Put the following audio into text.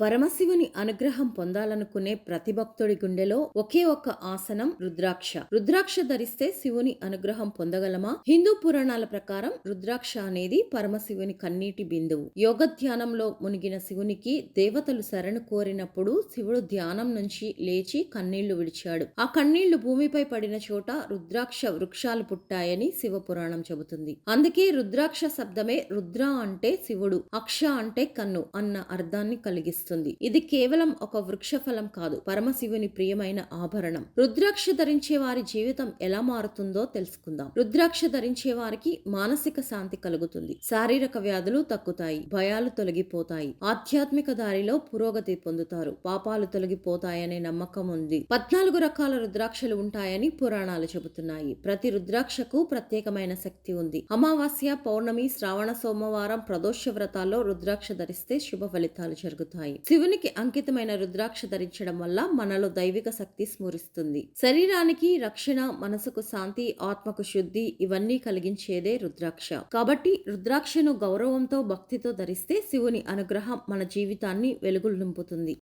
పరమశివుని అనుగ్రహం పొందాలనుకునే ప్రతి భక్తుడి గుండెలో ఒకే ఒక్క ఆసనం రుద్రాక్ష. రుద్రాక్ష ధరిస్తే శివుని అనుగ్రహం పొందగలమా? హిందూ పురాణాల ప్రకారం రుద్రాక్ష అనేది పరమశివుని కన్నీటి బిందువు. యోగ ధ్యానంలో మునిగిన శివునికి దేవతలు శరణు కోరినప్పుడు శివుడు ధ్యానం నుంచి లేచి కన్నీళ్ళు విడిచాడు. ఆ కన్నీళ్ళు భూమిపై పడిన చోట రుద్రాక్ష వృక్షాలు పుట్టాయని శివ పురాణం చెబుతుంది. అందుకే రుద్రాక్ష శబ్దమే రుద్ర అంటే శివుడు అక్ష అంటే కన్ను అన్న అర్థాన్ని కలిగిస్తుంది. ఇది కేవలం ఒక వృక్ష ఫలం కాదు పరమశివుని ప్రియమైన ఆభరణం. రుద్రాక్ష ధరించే వారి జీవితం ఎలా మారుతుందో తెలుసుకుందాం. రుద్రాక్ష ధరించే వారికి మానసిక శాంతి కలుగుతుంది. శారీరక వ్యాధులు తగ్గుతాయి భయాలు తొలగిపోతాయి. ఆధ్యాత్మిక దారిలో పురోగతి పొందుతారు. పాపాలు తొలగిపోతాయనే నమ్మకం ఉంది. పద్నాలుగు రకాల రుద్రాక్షలు ఉంటాయని పురాణాలు చెబుతున్నాయి. ప్రతి రుద్రాక్షకు ప్రత్యేకమైన శక్తి ఉంది. అమావాస్య పౌర్ణమి శ్రావణ సోమవారం ప్రదోష వ్రతాల్లో రుద్రాక్ష ధరిస్తే శుభ ఫలితాలు జరుగుతాయి. శివునికి అంకితమైన రుద్రాక్ష ధరించడం వల్ల మనలో దైవిక శక్తి స్మరిస్తుంది శరీరానికి రక్షణ మనసుకు శాంతి ఆత్మకు శుద్ధి ఇవన్నీ కలిగించేదే రుద్రాక్ష. కాబట్టి రుద్రాక్షను గౌరవంతో భక్తితో ధరిస్తే శివుని అనుగ్రహం మన జీవితాన్ని వెలుగులు నింపుతుంది.